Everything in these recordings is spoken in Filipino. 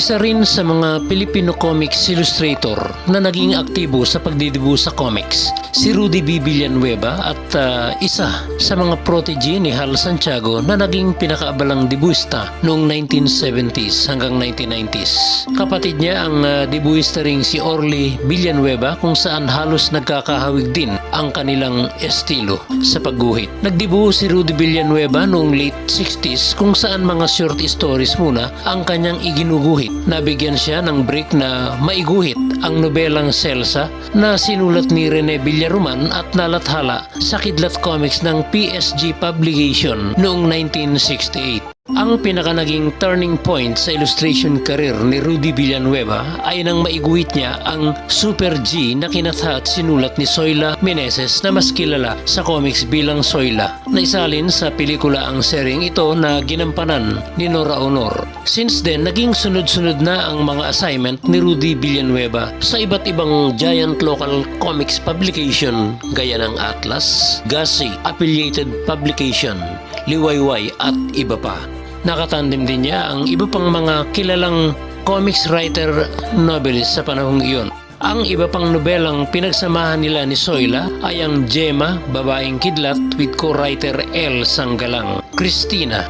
Isa rin sa mga Filipino comics illustrator na naging aktibo sa pagdidibu sa comics, si Rudy B. Villanueva at ah, isa sa mga protege ni Hal Santiago na naging pinakaabalang debuista noong 1970s hanggang 1990s. Kapatid niya ang ah, debuista ring si Orly Villanueva kung saan halos nagkakahawig din ang kanilang estilo sa pagguhit. Nagdibu si Rudy Villanueva noong late 60s kung saan mga short stories muna ang kanyang iginuguhit. Nabigyan siya ng break na maiguhit ang nobelang Celsa na sinulat ni Rene Villaroman at nalathala sa Kidlat Comics ng PSG Publication noong 1968. Ang pinaka naging turning point sa illustration career ni Rudy Villanueva ay nang maiguhit niya ang Super G na kinatha at sinulat ni Soyla Meneses na mas kilala sa comics bilang Soyla na isalin sa pelikula ang seryeng ito na ginampanan ni Nora Honor. Since then, naging sunod-sunod na ang mga assignment ni Rudy Villanueva sa iba't ibang giant local comics publication gaya ng Atlas, Gasi, Affiliated Publication, Liwayway at iba pa. Nakatandem din niya ang iba pang mga kilalang comics writer novelist sa panahong iyon. Ang iba pang nobelang pinagsamahan nila ni Soyla ay ang Gemma, Babaeng Kidlat with co-writer L. Sanggalang, Christina,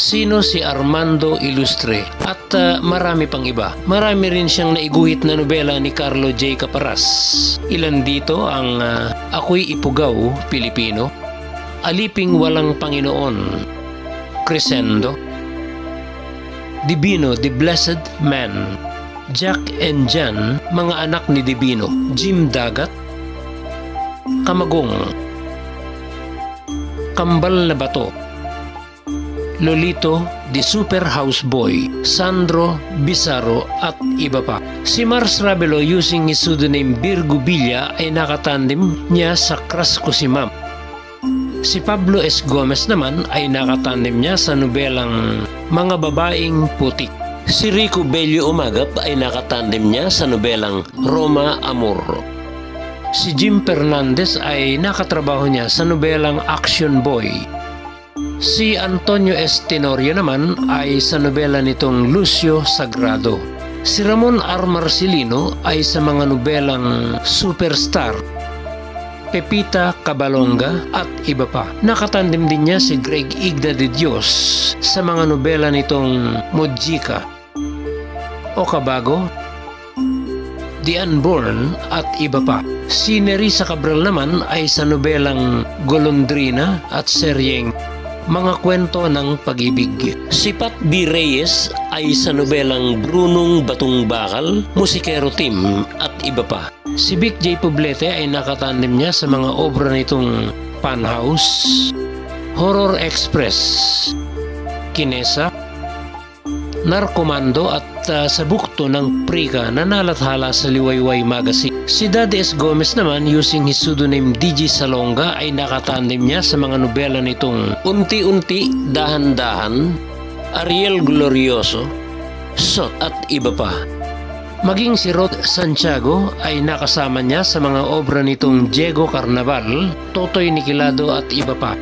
Sino si Armando Ilustre at ah, marami pang iba. Marami rin siyang naiguhit na nobela ni Carlo J. Caparas. Ilan dito ang ah, Ako'y Ipugaw, Pilipino, Aliping Walang Panginoon, Crescendo, Divino, The Blessed Man, Jack and Jan, mga anak ni Divino, Jim Dagat, Kamagong, Kambal na Bato, Lolito, The Super Houseboy, Sandro Bizarro at iba pa. Si Mars Ravelo using his pseudonym Virgo Villa ay nakatandem niya sa Crush Ko Si Ma'am. Si Pablo S. Gomez naman ay nakatandem niya sa nobelang Mga Babaeng Putik. Si Rico Bello Umagap ay nakatandem niya sa nobelang Roma Amor. Si Jim Fernandez ay nakatrabaho niya sa nobelang Action Boy. Si Antonio S. Tenorio naman ay sa nobela nitong Lucio Sagrado. Si Ramon R. Marcelino ay sa mga nobelang Superstar, Pepita Cabalonga at iba pa. Nakatandem din niya si Greg Igda de Dios sa mga nobela nitong Mojika, Okabago, The Unborn at iba pa. Si Nerissa Cabral naman ay sa nobelang Golondrina at seryeng mga kwento ng pag-ibig. Si Pat B. Reyes ay sa nobelang Brunong Batong Bakal, Musikero Team at iba pa. Si Vic J. Poblete ay nakatandem niya sa mga obra nitong Funhouse, Horror Express, Kinesa, Narkomando at ah, sa bukto ng Prika na nalathala sa Liwayway Magazine. Si Daddy S. Gomez naman using his pseudonym DJ Salonga ay nakatandem niya sa mga nobela nitong Unti-Unti, Dahan-Dahan, Ariel Glorioso, Sot at iba pa. Maging si Rod Santiago ay nakasama niya sa mga obra nitong Diego Carnaval, Totoy Nikilado at iba pa.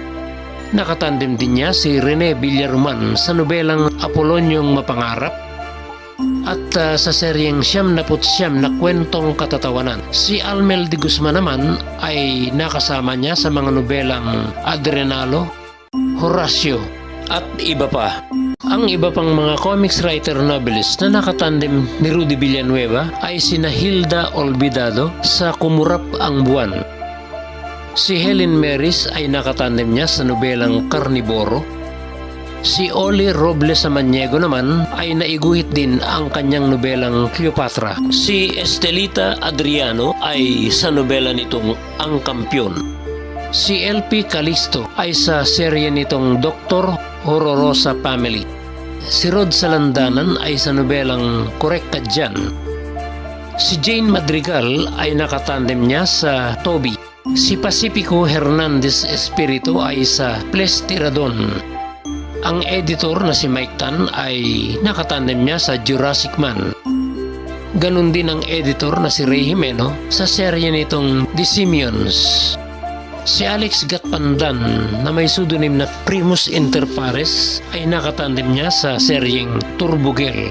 Nakatandem din niya si Rene Villaruman sa nobelang Apolonyong Mapangarap at ah, sa seryeng Siyam na Siyam na Kwentong Katatawanan. Si Almel de Guzman naman ay nakasama niya sa mga nobelang Adrenalo, Horacio at iba pa. Ang iba pang mga comics writer novelist na nakatandem ni Rudy Villanueva ay sina Hilda Olvidado sa Kumurap ang Buwan. Si Helen Maris ay nakatandem niya sa nobelang Carnivoro. Si Oli Robles Samaniego naman ay naiguhit din ang kanyang nobelang Cleopatra. Si Estelita Adriano ay sa nobela nitong Ang Kampyon. Si LP Calisto ay sa serye nitong Dr. Horrorosa Family. Si Rod Salandanan ay sa nobelang Correct Ka. Si Jane Madrigal ay nakatandem niya sa Toby. Si Pacifico Hernandez Espiritu ay sa Plestiradon. Ang editor na si Mike Tan ay nakatandem niya sa Jurassic Man. Ganon din ang editor na si Ray Jimeno sa serye nitong The Simians. Si Alex Gatpandan na may pseudonym na Primus Inter Pares ay nakatandem niya sa seryeng Turbo Girl.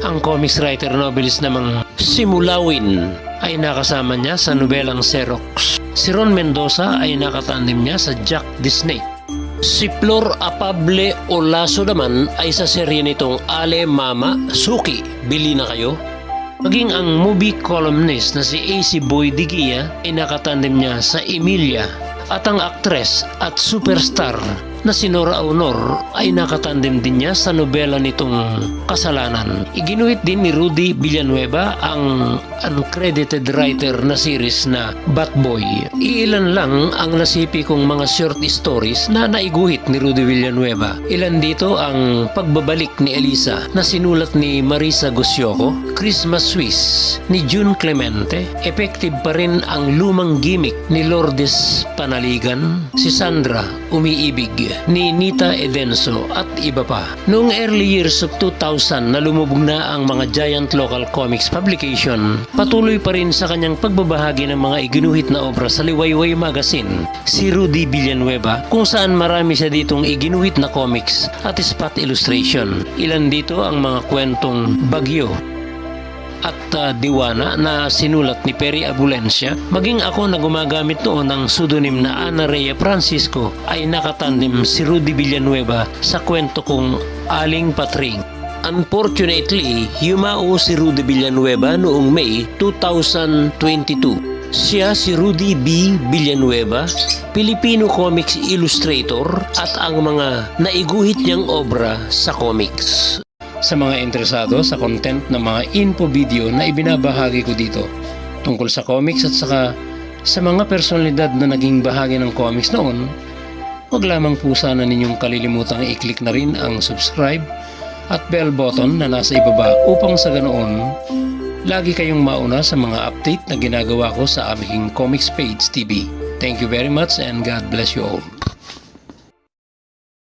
Ang comics writer novelist namang Simulawin ay nakasama niya sa nobelang Xerox. Si Ron Mendoza ay nakatandem niya sa Jack Snake. Si Flor Apable Olaso naman ay sa serye nitong Ale Mama Suki, bili na kayo. Maging ang movie columnist na si AC Boy Digia ay nakatandem niya sa Emilia at ang aktres at superstar na si Nora Honor ay nakatandem din niya sa nobela nitong Kasalanan. Iginuhit din ni Rudy Villanueva ang uncredited writer na series na Batboy. Iilan lang ang nasipi kong mga short stories na naiguhit ni Rudy Villanueva. Ilan dito ang pagbabalik ni Elisa na sinulat ni Marisa Gusyoco, Christmas Swiss ni June Clemente, effective pa rin ang lumang gimmick ni Lourdes Panaligan, si Sandra Umiibig, ni Nita Edenso at iba pa. Noong early years of 2000 na lumubog na ang mga giant local comics publication, patuloy pa rin sa kanyang pagbabahagi ng mga iginuhit na obra sa Liwayway Magazine, si Rudy Villanueva, kung saan marami siya ditong iginuhit na comics at spot illustration. Ilan dito ang mga kwentong bagyo, at uh, Diwana na sinulat ni Perry Abulencia, maging ako na gumagamit noon ng pseudonym na Ana Rhea Francisco ay nakatandem si Rudy Villanueva sa kwento kong Aling Patring. Unfortunately, yumao si Rudy Villanueva noong May 2022. Siya si Rudy B. Villanueva, Filipino comics illustrator at ang mga naiguhit niyang obra sa comics sa mga interesado sa content ng mga info video na ibinabahagi ko dito tungkol sa comics at saka sa mga personalidad na naging bahagi ng comics noon, huwag lamang po sana ninyong kalilimutang i-click na rin ang subscribe at bell button na nasa ibaba upang sa ganoon lagi kayong mauna sa mga update na ginagawa ko sa aming comics page TV. Thank you very much and God bless you all.